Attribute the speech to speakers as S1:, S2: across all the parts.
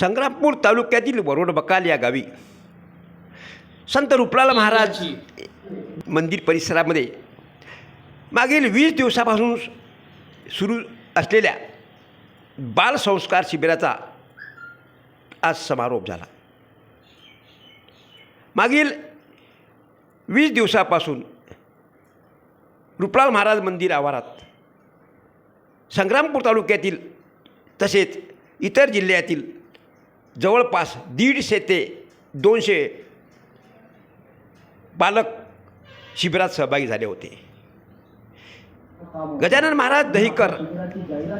S1: संग्रामपूर तालुक्यातील वरोड बकाल या गावी संत रुपलाल महाराज मंदिर परिसरामध्ये मागील वीस दिवसापासून सुरू असलेल्या बालसंस्कार शिबिराचा आज समारोप झाला. मागील वीस दिवसापासून रुपलाल महाराज मंदिर आवारात संग्रामपूर तालुक्यातील तसेच इतर जिल्ह्यातील जवळपास दीडशे ते दोनशे बालक शिबिरात सहभागी झाले होते. गजानन महाराज दहीकर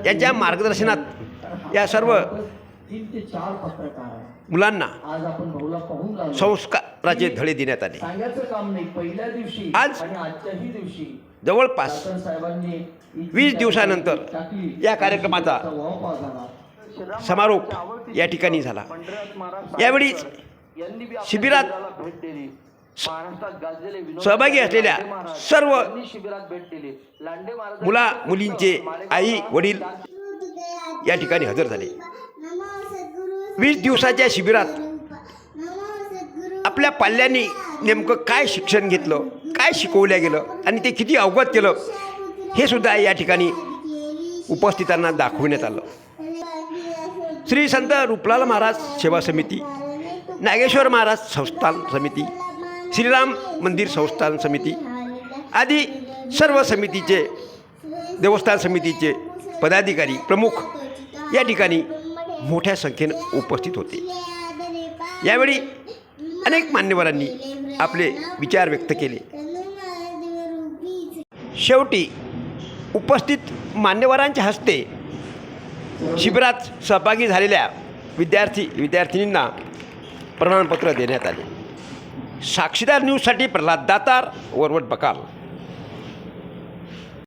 S1: यांच्या मार्गदर्शनात या सर्व मुलांना संस्काराचे धडे देण्यात आले. आज जवळपास वीस दिवसानंतर या कार्यक्रमाचा समारोप या ठिकाणी झाला. यावेळी शिबिरात सहभागी असलेल्या सर्व मुला मुलींचे आई वडील या ठिकाणी हजर झाले. वीस दिवसाच्या शिबिरात आपल्या पाल्यांनी नेमकं काय शिक्षण घेतलं काय शिकवलं गेलं आणि ते किती अवगत केलं हे सुद्धा या ठिकाणी उपस्थितांना दाखवण्यात आलं. श्री संत रुपलाल महाराज सेवा समिती नागेश्वर महाराज संस्थान समिती श्रीराम मंदिर संस्थान समिती आदी सर्व समितीचे देवस्थान समितीचे पदाधिकारी प्रमुख या ठिकाणी मोठ्या संख्येनं उपस्थित होते. यावेळी अनेक मान्यवरांनी आपले विचार व्यक्त केले. शेवटी उपस्थित मान्यवरांच्या हस्ते शिबिरात सहभागी झालेल्या विद्यार्थी विद्यार्थिनींना प्रमाणपत्र देण्यात आले. साक्षीदार न्यूजसाठी प्रल्हाद दातार वरवट बकाल.